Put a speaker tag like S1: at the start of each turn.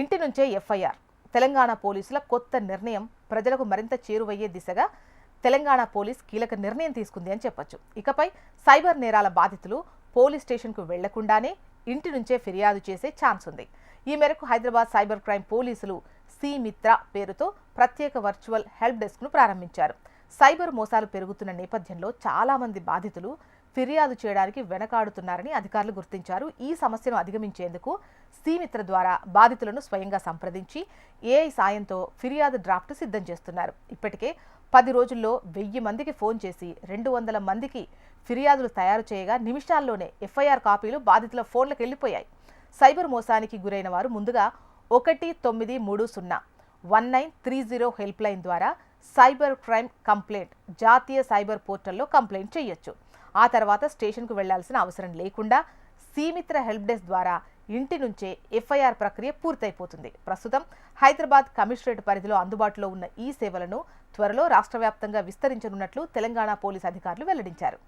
S1: ఇంటి నుంచే ఎఫ్ఐఆర్. తెలంగాణ పోలీసుల కొత్త నిర్ణయం ప్రజలకు మరింత చేరువయ్యే దిశగా తెలంగాణ పోలీస్ కీలక నిర్ణయం తీసుకుంది అని చెప్పొచ్చు. ఇకపై సైబర్ నేరాల బాధితులు పోలీస్ స్టేషన్కు వెళ్ళకుండానే ఇంటి నుంచే ఫిర్యాదు చేసే ఛాన్స్ ఉంది. ఈ మేరకు హైదరాబాద్ సైబర్ క్రైమ్ పోలీసులు సి. మిత్ర పేరుతో ప్రత్యేక వర్చువల్ హెల్ప్ డెస్క్ను ప్రారంభించారు. సైబర్ మోసాలు పెరుగుతున్న నేపథ్యంలో చాలా మంది బాధితులు ఫిర్యాదు చేయడానికి వెనకాడుతున్నారని అధికారులు గుర్తించారు. ఈ సమస్యను అధిగమించేందుకు సీమిత్ర ద్వారా బాధితులను స్వయంగా సంప్రదించి ఏఐ సాయంతో ఫిర్యాదు డ్రాఫ్ట్ సిద్ధం చేస్తున్నారు. ఇప్పటికే పది రోజుల్లో వెయ్యి మందికి ఫోన్ చేసి రెండు వందల మందికి ఫిర్యాదులు తయారు చేయగా నిమిషాల్లోనే ఎఫ్ఐఆర్ కాపీలు బాధితుల ఫోన్లకు వెళ్ళిపోయాయి. సైబర్ మోసానికి గురైన వారు ముందుగా ఒకటి తొమ్మిది మూడు సున్నా one nine three zero helpline ద్వారా సైబర్ క్రైమ్ కంప్లైంట్ జాతీయ సైబర్ పోర్టల్లో కంప్లైంట్ చేయొచ్చు. ఆ తర్వాత స్టేషన్కు వెళ్ళాల్సిన అవసరం లేకుండా సీమిత్ర హెల్ప్ డెస్క్ ద్వారా ఇంటి నుంచే ఎఫ్ఐఆర్ ప్రక్రియ పూర్తయిపోతుంది. ప్రస్తుతం హైదరాబాద్ కమిషనరేట్ పరిధిలో అందుబాటులో ఉన్న ఈ సేవలను త్వరలో రాష్ట్ర వ్యాప్తంగా విస్తరించనున్నట్లు తెలంగాణ పోలీస్ అధికారులు వెల్లడించారు.